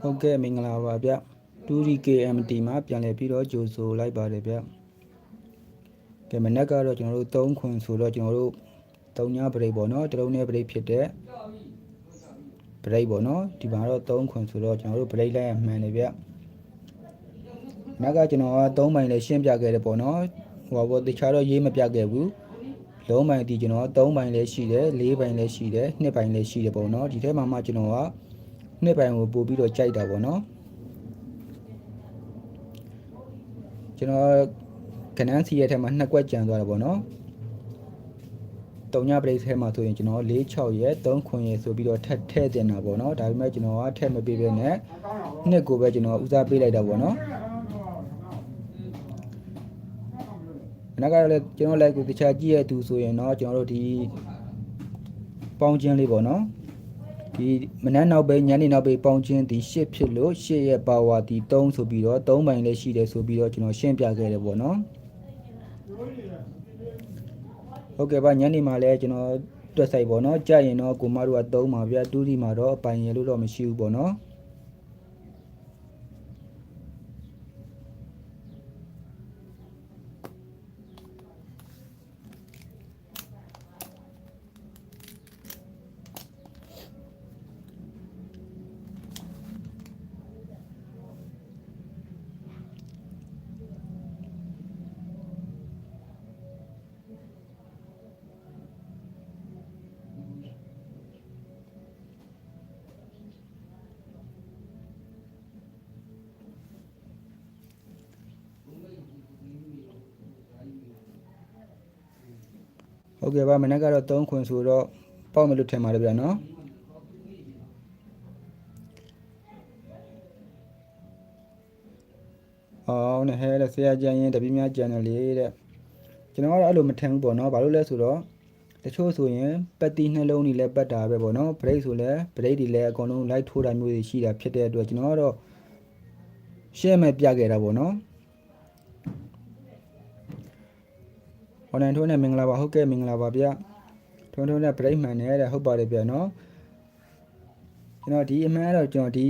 ဟုတ်ကဲ့မင်္ဂလာပါဗျ 2DKMT မှာပြန်လည်ပြီးတော့ကြိုဆိုလိုက်ပါတယ်ဗျကဲမနက်ကတော့ကျွန်တော်တို့3ခွင်ဆိုတော့ကျွန်တော်တို့3ညပရိတ်ပေါ့နော်တလုံးနဲ့ပရိတ်ဖြစ်တဲ့ပရိတ်ပေါ့နော်ဒီမှာတော့3ခွင်ဆိုတော့ကျွန်တော်တို့ပရိတ်လိုက်ရမှန်တယ်ဗျမနက်ကကျွန်တော်က3ပိုင်းလေးရှင်းပြခဲ့တယ်ပေါ့နော်ဟိုဘောတခြားတော့ရေးမပြခဲ့ဘူးလုံးပိုင်းဒီကျွန်တော်3ပိုင်းလေးရှိတယ်4ပိုင်းလေးရှိတယ်2ပိုင်းလေးရှိတယ်ပေါ့နော်ဒီထဲမှာမှကျွန်တော်က 2ပိုင်းကိုပို့ပြီးတော့ကြိုက်တာပေါ့နော်ကျွန်တော်ကနန်းစီရဲ့ထဲမှာနှစ်ကွက်ကြံသွားတယ်ပေါ့နော်တုံညပရိတ်ထဲမှာဆိုရင်ကျွန်တော်4 6ရဲ့3ခွင်ရဲ့ဆိုပြီးတော့ထက်ထည့်တင်တာပေါ့နော်ဒါပေမဲ့ကျွန်တော်ကထည့်မပေးဘဲနဲ့နှစ်ကိုပဲကျွန်တော်ဦးစားပေးလိုက်တာပေါ့နော်နောက်ကလည်းကျွန်တော်လည်းကိုတခြားကြည့်ရသူဆိုရင်တော့ကျွန်တော်တို့ဒီပေါင်းချင်းလေးပေါ့နော် ဒီမနက်နောက်ပဲညနေနောက်ပဲပေါင်းချင်းဒီ8ဖြစ်လို့8ရဲ့ပါဝါဒီ3ဆိုပြီးတော့3ပိုင်းလေးရှိတယ်ဆိုပြီးတော့ကျွန်တော်ရှင်းပြခဲ့တယ်ပေါ့နော်ဟုတ်ကဲ့ပါညနေမှာလည်းကျွန်တော်တွက်ဆိုင်ပေါ့နော်ကြာရင်တော့ကိုမတို့က3ပါဗျာတူးဒီမှာတော့အပိုင်ရလို့တော့မရှိဘူးပေါ့နော် ဟုတ်ကဲ့ပါမနက်ကတော့3ခွင်ဆိုတော့ပေါက်မယ်လို့ထင်ပါတယ်ဗျာနော်အော်နဲ့ဟဲတဲ့ဆရာကျန်ရင်တပည့်များကျန်တယ်လေတဲ့ကျွန်တော်ကတော့အဲ့လိုမထင်ဘူးပေါ့နော်ဘာလို့လဲဆိုတော့တချို့ဆိုရင်ပတ်တီနှလုံးကြီးလည်းပတ်တာပဲပေါ့နော်ဘရိတ်ဆိုလည်းဘရိတ်တွေလည်းအကုန်လုံးလိုက်ထိုးတာမျိုးတွေရှိတာဖြစ်တဲ့အတွက်ကျွန်တော်ကတော့ရှင်းမဲ့ပြခဲ့တာပေါ့နော် အွန်လိုင်းထိုးနဲ့မင်္ဂလာပါဟုတ်ကဲ့မင်္ဂလာပါဗျထုံးထုံးနဲ့ပြိမှန်နဲ့တဲ့ဟုတ်ပါတယ်ဗျနော်ကျွန်တော်ဒီအမှန်တော့ကျွန်တော်ဒီ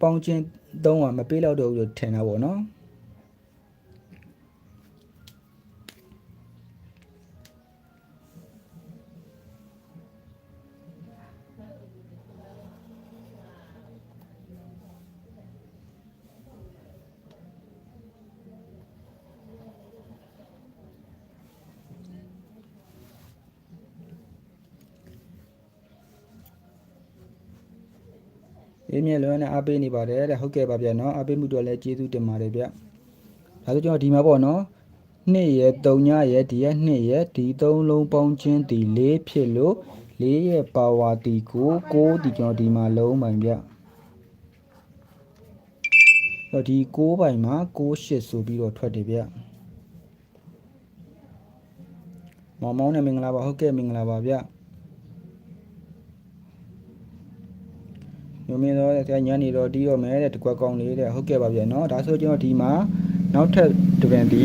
ပေါင်းချင်းသုံးကမပေးတော့တော့ဘူးလို့ထင်တာပေါ့နော် အေးမြဲလွန်းနဲ့အားပေးနေပါတယ်တဲ့ဟုတ်ကဲ့ပါဗျနော်အားပေးမှုတော့လည်းကျေးဇူးတင်ပါတယ်ဗျဒါဆိုကျွန်တော်ဒီမှာပေါ့နော်နှစ်ရဲ့3ညရဲ့ဒီရဲ့နှစ်ရဲ့ဒီ3လုံးပေါင်းချင်းဒီ4ဖြစ်လို့4ရဲ့ပါဝါတီကို6ဒီကျွန်တော်ဒီမှာလုံးပိုင်ဗျတော့ဒီ6ပိုင်မှာ6 8ဆိုပြီးတော့ထွက်တယ်ဗျမောင်မောင်နဲ့မင်္ဂလာပါဟုတ်ကဲ့မင်္ဂလာပါဗျ ညမင်းတော့ဆရာညနေတော့တီးတော့မယ်တဲ့တကွက်ကောင်းလေးတဲ့ဟုတ်ကဲ့ပါဗျာနော်ဒါဆိုကျွန်တော်ဒီမှာနောက်ထပ်တပန်ဒီ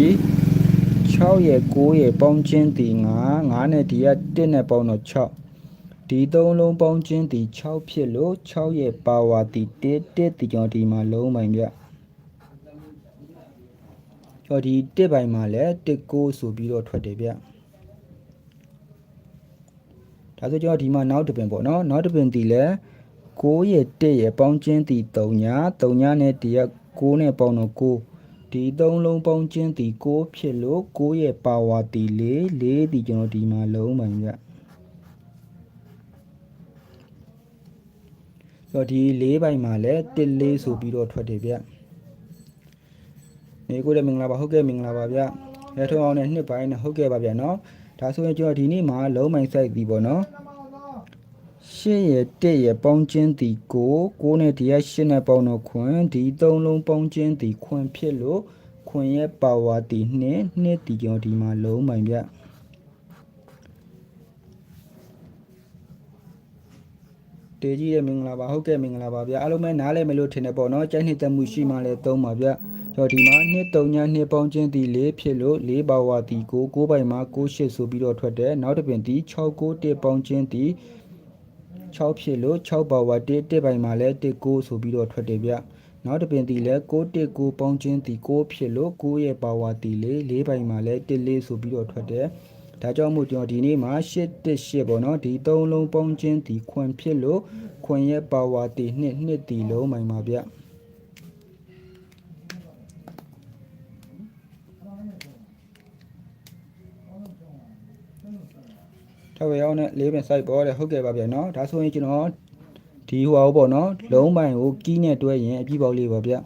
6ရဲ့9ရဲ့ပေါင်းချင်းဒီ9 9နဲ့ဒီက1နဲ့ပေါင်းတော့6ဒီ3လုံးပေါင်းချင်းဒီ6ဖြစ်လို့6ရဲ့ပါဝါဒီ1 1ဒီကျွန်တော်ဒီမှာလုံးပိုင်ဗျကျော်ဒီ1ပိုင်မှာလဲ19ဆိုပြီးတော့ထွက်တယ်ဗျဒါဆိုကျွန်တော်ဒီမှာနောက်တပင်ပေါ့နော်နောက်တပင်ဒီလဲ1 6ရဲ့1ရဲ့ပေါင်းခြင်းသည်3ညာ3ညာနဲ့1ရက်6နဲ့ပေါင်းတော့6ဒီ3လုံးပေါင်းခြင်းသည်6ဖြစ်လို့6ရဲ့ပါဝါသည်4 4ဒီကျွန်တော်ဒီမှာလုံးပိုင်းကြတော့ဒီ၄ပိုင်းမှာလည်း1 4ဆိုပြီးတော့ထွက်တယ်ဗျနေကိုလည်းမင်္ဂလာပါဟုတ်ကဲ့မင်္ဂလာပါဗျလက်ထုံအောင်နဲ့နှစ်ပိုင်းနဲ့ဟုတ်ကဲ့ပါဗျနော်ဒါဆိုရင်ကျွန်တော်ဒီနေ့မှာလုံးပိုင်းစိုက်ပြီပေါ့နော် ရှင်းရတက်ရပေါင်းချင်းတီကိုကိုနဲ့ဒီရရှင်းနဲ့ပေါင်းတော့ခွင်ဒီသုံးလုံးပေါင်းချင်းတီခွင်ဖြစ်လို့ခွင်ရဲ့ပါဝါတီနှစ်နှစ်တီကျော်ဒီမှာလုံးမိုင်ဗျတေကြီးရဲ့မင်္ဂလာပါဟုတ်ကဲ့မင်္ဂလာပါဗျအားလုံးပဲနားလဲမလို့ထင်တယ်ပေါ့နော်ကြိုက်နှစ်သက်မှုရှိမှလဲသုံးပါဗျကျွန်တော်ဒီမှာနှစ်3ညနှစ်ပေါင်းချင်းတီ၄ဖြစ်လို့၄ပါဝါတီကို9ပိုင်မှာ9ရှစ်ဆိုပြီးတော့ထွက်တယ်နောက်တစ်ပင်တီ6 9 1ပေါင်းချင်းတီ6 ဖြစ်လို့6ပါဝါ1တစ်ပိုင်မှာလည်း1 9ဆိုပြီးတော့ထွက်တယ်ဗျနောက်တစ်ပင်တီလဲ6 1 9ပေါင်းချင်းတီ6ဖြစ်လို့9ရဲ့ပါဝါတီလေ4ပိုင်မှာလည်း1 4ဆိုပြီးတော့ထွက်တယ်ဒါကြောင့်မို့ကျွန်တော်ဒီနေ့မှာ8 1 8ပေါ့နော်ဒီ3လုံးပေါင်းချင်းတီခွန်ဖြစ်လို့ခွန်ရဲ့ပါဝါတီ2 2တီလုံးပိုင်ပါဗျ ထောက်ရအောင်နဲ့လေးပင် site ပေါ်တဲ့ဟုတ်ကဲ့ပါဗျာနော်ဒါဆိုရင်ကျွန်တော်ဒီဟိုအောင်ပေါ့နော်လုံးပိုင်ကိုကီးနဲ့တွဲရင်အပြည့်ပေါက်လေးပါဗျာ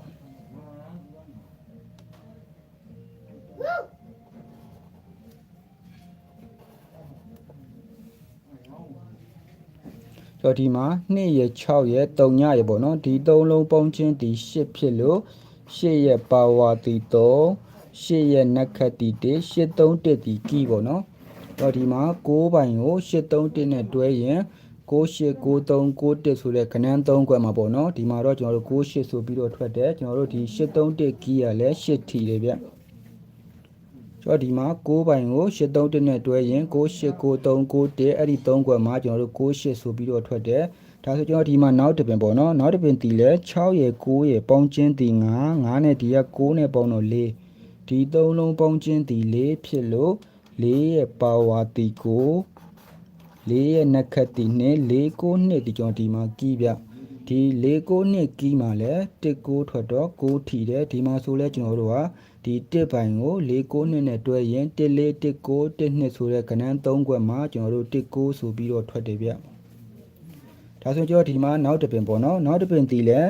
ဆိုတော့ဒီမှာ2ရဲ့6ရဲ့3ညရဲ့ပေါ့နော်ဒီ3လုံးပေါင်းချင်းဒီ8ဖြစ်လို့8ရဲ့ပါဝါတီ3 8ရဲ့နက်ခတ်တီ1 8 3 1တီကီးပေါ့နော် တော့ဒီမှာ6ပိုင်ကို831နဲ့တွဲရင်689361ဆိုတဲ့ခဏန်း3ခွက်မှာပေါ့နော်ဒီမှာတော့ကျွန်တော်တို့68ဆိုပြီးတော့ထွက်တယ်ကျွန်တော်တို့ဒီ831ကီးရလဲ8ထီတယ်ဗျကျွန်တော်ဒီမှာ6ပိုင်ကို831နဲ့တွဲရင်689361အဲ့ဒီ3ခွက်မှာကျွန်တော်တို့68ဆိုပြီးတော့ထွက်တယ်ဒါဆိုကျွန်တော်ဒီမှာနောက်တစ်ပင်ပေါ့နော်နောက်တစ်ပင်တီလဲ6ရယ်9ရယ်ပေါင်းချင်းတီ9 9နဲ့ဒီက9နဲ့ပေါင်းတော့4ဒီ3လုံးပေါင်းချင်းတီ4ဖြစ်လို့ 4ရဲ့ပါဝါတီကို4ရဲ့နက်ခတ်တီနဲ့4 9နှစ်ဒီကျွန်တော်ဒီမှာကီးပြဒီ4 9နှစ်ကီးမှာလဲ1 9ထွက်တော့6ထီတယ်ဒီမှာဆိုလဲကျွန်တော်တို့ကဒီ1ပိုင်ကို4 9နှစ်နဲ့တွဲရင်1 4 1 9 1နှစ်ဆိုတဲ့ကဏ္ဍ3ခွက်မှာကျွန်တော်တို့1 9ဆိုပြီးတော့ထွက်တယ်ဗျဒါဆိုကျွန်တော်ဒီမှာနောက်တစ်ပင်ပေါ့နော်နောက်တစ်ပင်တီလဲ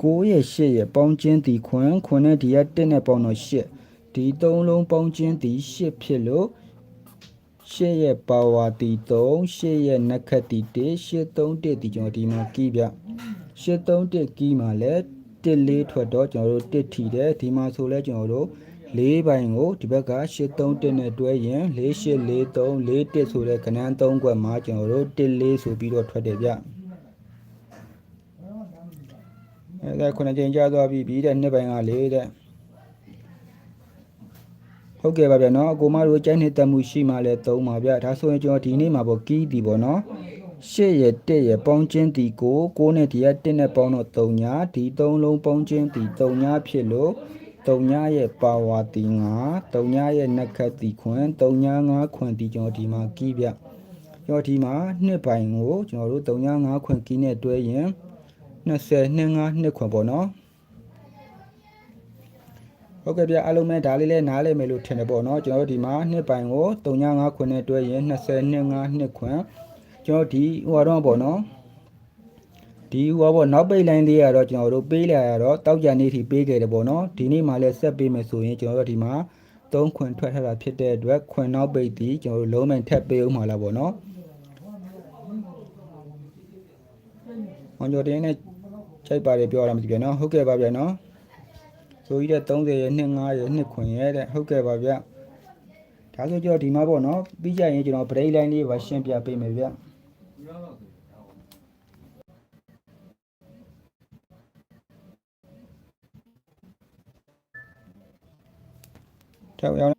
9ရဲ့8ရဲ့ပေါင်းချင်းတီခွန်းခွန်းနဲ့ဒီက1နဲ့ပေါင်းတော့8 ဒီသုံးလုံးပေါင်းချင်းတီ8ဖြစ်လို့8ရဲ့ပါဝါတီ3 8ရဲ့နက်ခတ်တီ1 8 3 1ဒီကျွန်တော်ဒီမှာကီးပြ8 3 1ကီးမှာလဲ1 4ထွက်တော့ကျွန်တော်တို့1ထီတယ်ဒီမှာဆိုလဲကျွန်တော်တို့၄ပိုင်ကိုဒီဘက်က8 3 1နဲ့တွဲရင်4 8 4 3 4 1ဆိုတဲ့ကဏ္ဍ3ခွက်မှာကျွန်တော်တို့1 4ဆိုပြီးတော့ထွက်တယ်ဗျအဲဒါခုနကြိမ်ကြာသွားပြီပြီးတဲ့နှစ်ပိုင်ကလေးတဲ့ ဟုတ်ကဲ့ပါဗျာနော်အကိုမတို့ကြိုက်နေတက်မှုရှိမှလည်းသုံးပါဗျာဒါဆိုရင်ကျွန်တော်ဒီနေ့မှာပေါ့ကီးတီပေါ့နော်ရှစ်ရတက်ရပေါင်းချင်းတီကိုကိုနဲ့ဒီက1နဲ့ပေါင်းတော့3ညာဒီ3လုံးပေါင်းချင်းတီ3ညာဖြစ်လို့3ညာရဲ့ပါဝါတီ9 3ညာရဲ့နက်ခတ်တီခွန်း3ညာ9ခွန်းတီကျွန်တော်ဒီမှာကီးဗျကျွန်တော်ဒီမှာနှစ်ပိုင်ကိုကျွန်တော်တို့3ညာ9ခွန်းကီးနဲ့တွဲရင်20 25နှစ်ခွန်းပေါ့နော် ဟုတ်ကဲ့ဗျအားလုံးပဲဒါလေးလဲနားလဲမယ်လို့ထင်တယ်ပေါ့နော်ကျွန်တော်တို့ဒီမှာနှစ်ပိုင်ကို395ခွန်းနဲ့တွဲရင်25နှစ်ခွန်းကျွန်တော်ဒီဟိုတော့ပေါ့နော်ဒီဟိုပေါ့နောက်ပိတ်လိုင်းလေးကတော့ကျွန်တော်တို့ပေးလာရတော့တောက်ကြနေထိပေးခဲ့တယ်ပေါ့နော်ဒီနေ့မှလည်းဆက်ပေးမယ်ဆိုရင်ကျွန်တော်တို့ဒီမှာ3ခွန်းထွက်ထတာဖြစ်တဲ့အတွက်ခွန်းနောက်ပိတ်တီကျွန်တော်တို့လုံးမထက်ပေးအောင်မှာလားပေါ့နော်ဟောကြော်တင်းနဲ့ချိန်ပါတယ်ပြောရမှာမသိပြန်နော်ဟုတ်ကဲ့ပါဗျာနော် ဆိုကြီးတဲ့30ရဲ့2 5ရဲ့2ခွင်ရဲ့တဲ့ဟုတ်ကဲ့ပါဗျဒါဆိုကျွန်တော်ဒီမှာပေါ့နော်ပြီးကြရင်ကျွန်တော် break line လေးပါရှင်းပြပေးမယ်ဗျထောက်ရောင်း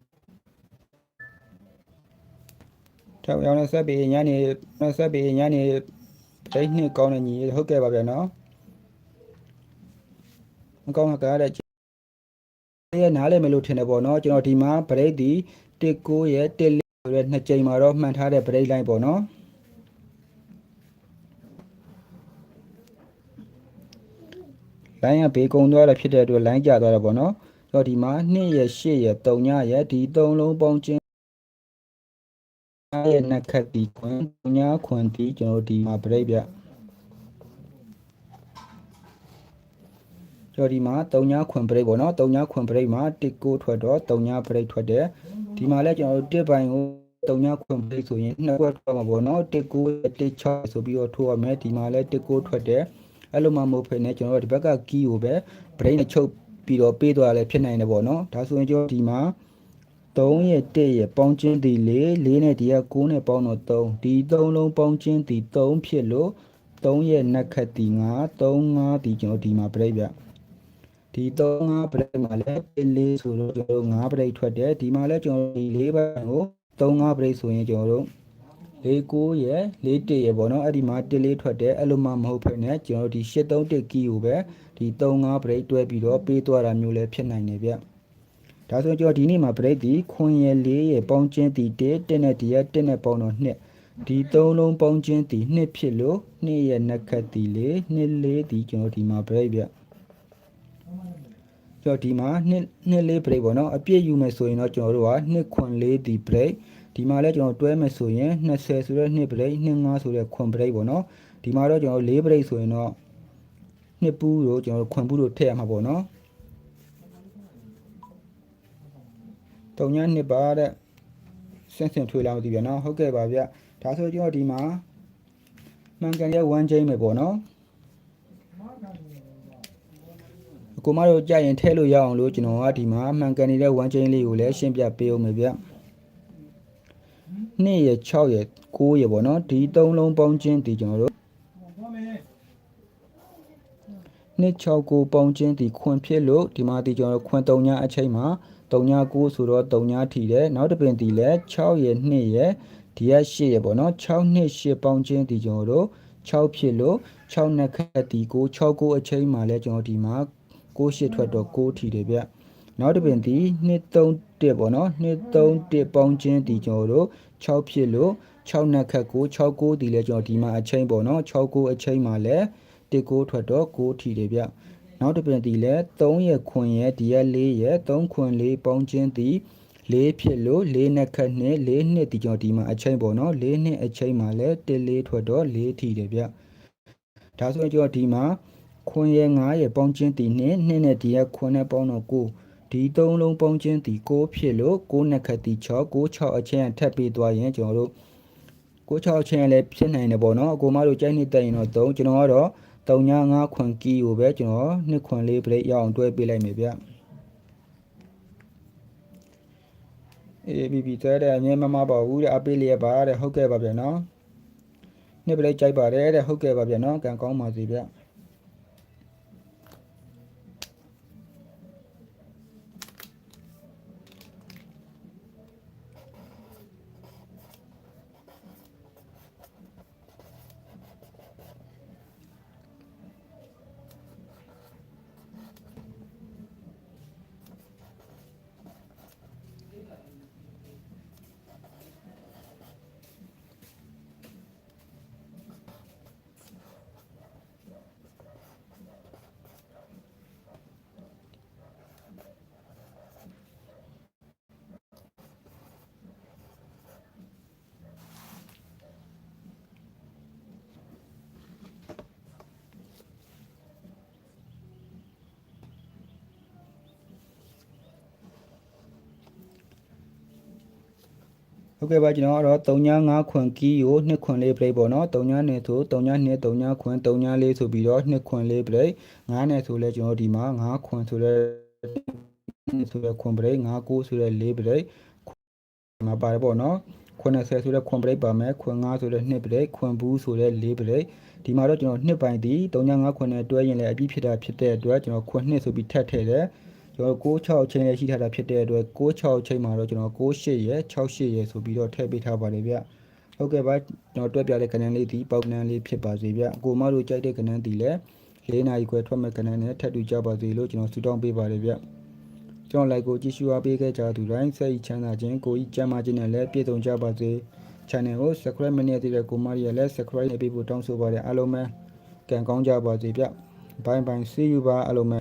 ထောက်ရောင်းနဲ့ဆက်ပြီးညနေဆက်ပြီးညနေဒိတ်နှစ်ကောင်းတဲ့ညီဟုတ်ကဲ့ပါဗျနော်မကောင်းတာကတဲ့ ရဲ့နားလည်မယ်လို့ထင်တယ်ပေါ့နော်ကျွန်တော်ဒီမှာ break ဒီ19ရဲ့14ဆိုတဲ့နှစ်ကြိမ်မှာတော့မှန်ထားတဲ့ break line ပေါ့နော်လိုင်းကဘေးကုံသွားတာဖြစ်တဲ့အတွက်လိုင်းကျသွားတာပေါ့နော်ဆိုတော့ဒီမှာ2ရဲ့8ရဲ့3ညရဲ့ဒီ3လုံးပေါင်းချင်းရဲ့နက်ခတ်ဒီခွန်ညခွန်ဒီကျွန်တော်ဒီမှာ break ပြ ကျွန်တော်ဒီမှာ3ညခွန် break ပေါ့နော်3ညခွန် break မှာ1ကိုထွက်တော့3ည break ထွက်တယ်ဒီမှာလည်းကျွန်တော်တို့1ပိုင်းကို3ညခွန် break ဆိုရင်နှစ်ခွက်ထွက်မှာပေါ့နော်1ကို1 6ဆိုပြီးတော့ထိုးရမယ်ဒီမှာလည်း1ကိုထွက်တယ်အဲ့လိုမှမဟုတ်ဖ ೇನೆ ကျွန်တော်တို့ဒီဘက်က key ကိုပဲ break နဲ့ချုပ်ပြီးတော့ပေးသွားလည်းဖြစ်နိုင်တယ်ပေါ့နော်ဒါဆိုရင်ကျွန်တော်ဒီမှာ3ရဲ့1ရဲ့ပေါင်းချင်းဒီ4 4နဲ့ဒီက9နဲ့ပေါင်းတော့3ဒီ3လုံးပေါင်းချင်းဒီ3ဖြစ်လို့3ရဲ့နက်ခတ်ဒီ9 3 5ဒီကျွန်တော်ဒီမှာ break ပြ ဒီ3 5 break မှာလည်း4ဆိုတော့ကျွန်တော်တို့5 break ထွက်တယ်ဒီမှာလည်းကျွန်တော်တို့ဒီ4ဘက်ကို3 5 break ဆိုရင်ကျွန်တော်တို့49ရယ်41ရယ်ပေါ့နော်အဲ့ဒီမှာ1လေးထွက်တယ်အဲ့လိုမှမဟုတ်ဖ ೇನೆ ကျွန်တော်တို့ဒီ831ကီကိုပဲဒီ35 break တွဲပြီးတော့ပေးသွားတာမျိုးလည်းဖြစ်နိုင်တယ်ဗျဒါဆိုရင်ကျွန်တော်ဒီနေ့မှာ break ဒီခွန်ရယ်4ရယ်ပေါင်းချင်းဒီ1တက်နဲ့ဒီရ1နဲ့ပေါင်းတော့2ဒီ3လုံးပေါင်းချင်းဒီ2ဖြစ်လို့2ရယ်နှစ်ခတ်ဒီ4 2 4ဒီကျွန်တော်ဒီမှာ break ဗျ ကျွန်တော်ဒီမှာ2 2လေး break ပေါ့နော်အပြည့်ယူမယ်ဆိုရင်တော့ကျွန်တော်တို့က2ခွန်4ဒီ break ဒီမှာလည်းကျွန်တော်တွဲမယ်ဆိုရင်20ဆိုတဲ့2 break 25ဆိုတဲ့ခွန် break ပေါ့နော်ဒီမှာတော့ကျွန်တော်4 break ဆိုရင်တော့နှစ်ပူးတို့ကျွန်တော်တို့ခွန်ပူးတို့ထည့်ရမှာပေါ့နော်တုံညာနှစ်ပါတဲ့စင်စင်ထွေးလာမသိဗျာနော်ဟုတ်ကဲ့ပါဗျဒါဆိုကျွန်တော်ဒီမှာမှန်ကန်ရဲ့1 chain ပဲပေါ့နော် ကိုမတို့ကြာရင်ထည့်လို့ရအောင်လို့ကျွန်တော်ကဒီမှာမှန်ကန်နေတဲ့1 chain လေးကိုလည်းရှင်းပြပေးအောင်မယ်ဗျ2ရယ်6ရယ်9ရယ်ပေါ့နော်ဒီ3လုံးပေါင်းချင်းဒီကျွန်တော်တို့269ပေါင်းချင်းဒီခွန်ဖြစ်လို့ဒီမှာဒီကျွန်တော်တို့ခွန်3ညအချိန်မှာ3ည9ဆိုတော့3ညထီတယ်နောက်တစ်ပင်ဒီလဲ6ရယ်2ရယ်ဒီက8ရယ်ပေါ့နော်6နှစ်8ပေါင်းချင်းဒီကျွန်တော်တို့6ဖြစ်လို့6နှစ်ခက်ဒီ9 6 9အချိန်မှာလဲကျွန်တော်ဒီမှာ 9 8ထွက်တော့9ထီတယ်ဗျနောက်တစ်ပင်ဒီ2 3 1ပေါ့နော်2 3 1ပေါင်းချင်းဒီကျွန်တော်တို့6ဖြစ်လို့6နှစ်ခက်9 6 9ဒီလဲကျွန်တော်ဒီမှာအချိန်ပေါ့နော်6 9အချိန်မှာလဲ1 9ထွက်တော့9ထီတယ်ဗျနောက်တစ်ပင်ဒီလဲ3ရယ်ခွန်ရယ်ဒီရ4ရယ်3ခွန်4ပေါင်းချင်းဒီ၄ဖြစ်လို့၄နှစ်ခက်နှစ်၄နှစ်ဒီကျွန်တော်ဒီမှာအချိန်ပေါ့နော်၄နှစ်အချိန်မှာလဲ1 4ထွက်တော့4ထီတယ်ဗျဒါဆိုရင်ကျွန်တော်ဒီမှာ ခွန်ရယ်9ရယ်ပေါင်းချင်းဒီနှစ်နှစ်နဲ့ဒီရခွန်နဲ့ပေါင်းတော့9ဒီသုံးလုံးပေါင်းချင်းဒီ6ဖြစ်လို့6နှစ်ခက်ဒီ6 6 6အချင်းထပ်ပြီးသွားရင်ကျွန်တော်တို့6 6အချင်းလည်းဖြစ်နိုင်တယ်ပေါ့နော်အကိုမတို့ကြိုက်နေတက်ရင်တော့3ကျွန်တော်ကတော့3ည5ခွန်ကီကိုပဲကျွန်တော်2ခွန်4 break ရအောင်တွဲပေးလိုက်မယ်ဗျအေးဘီဘီတဲတဲ့အမြဲမမပါဘူးတဲ့အပေးလျက်ပါတဲ့ဟုတ်ကဲ့ပါဗျာနော်နှစ် break ကြိုက်ပါတယ်တဲ့ဟုတ်ကဲ့ပါဗျာနော်ကံကောင်းပါစေဗျာ ဟုတ်ကဲ့ပါကျွန်တော်ကတော့3ည5ခွန်ကီးကို2ခွန်လေးပရိတ်ပေါ့နော်3ညနဲ့ဆို3ည2 3ညခွန်3ညလေးဆိုပြီးတော့2ခွန်လေးပရိတ်9နဲ့ဆိုလဲကျွန်တော်ဒီမှာ9ခွန်ဆိုတဲ့ဆိုတဲ့ခွန်ပရိတ်9 9ဆိုတဲ့4ပရိတ်မှာပါတယ်ပေါ့နော်90ဆိုတဲ့ခွန်ပရိတ်ပါမယ်ခွန်9ဆိုတဲ့2ပရိတ်ခွန်ဘူးဆိုတဲ့4ပရိတ်ဒီမှာတော့ကျွန်တော်2ပိုင်းဒီ3ည5ခွန်နဲ့တွဲရင်လည်းအပြည့်ဖြစ်တာဖြစ်တဲ့အတွက်ကျွန်တော်ခွန်2ဆိုပြီးထပ်ထည့်တယ် ကျွန်တော်66ချိန်လည်းရှိထားတာဖြစ်တဲ့အတွက်66ချိန်မှာတော့ကျွန်တော်68ရယ်68ရယ်ဆိုပြီးတော့ထည့်ပေးထားပါတယ်ဗျဟုတ်ကဲ့ပါကျွန်တော်တွက်ပြတဲ့ကဏ္ဍလေးဒီပေါက်ကဏ္ဍလေးဖြစ်ပါစေဗျအကိုမတို့ကြိုက်တဲ့ကဏ္ဍဒီလည်း၄နာရီခွဲထွက်မဲ့ကဏ္ဍနဲ့ထပ်တူကြပါစေလို့ကျွန်တော်ဆုတောင်းပေးပါတယ်ဗျကျွန်တော် like ကိုကြည့်ရှုအားပေးခဲ့ကြသူတိုင်းစိတ်ချမ်းသာခြင်းကိုကြီးကျမ်းမာခြင်းနဲ့လည်းပြည့်စုံကြပါစေ channel ကို subscribe မလုပ်သေးတဲ့ကိုမရီလည်း subscribe လုပ်ပေးဖို့တောင်းဆိုပါတယ်အားလုံးပဲကံကောင်းကြပါစေဗျ bye bye see you ပါအားလုံးပဲ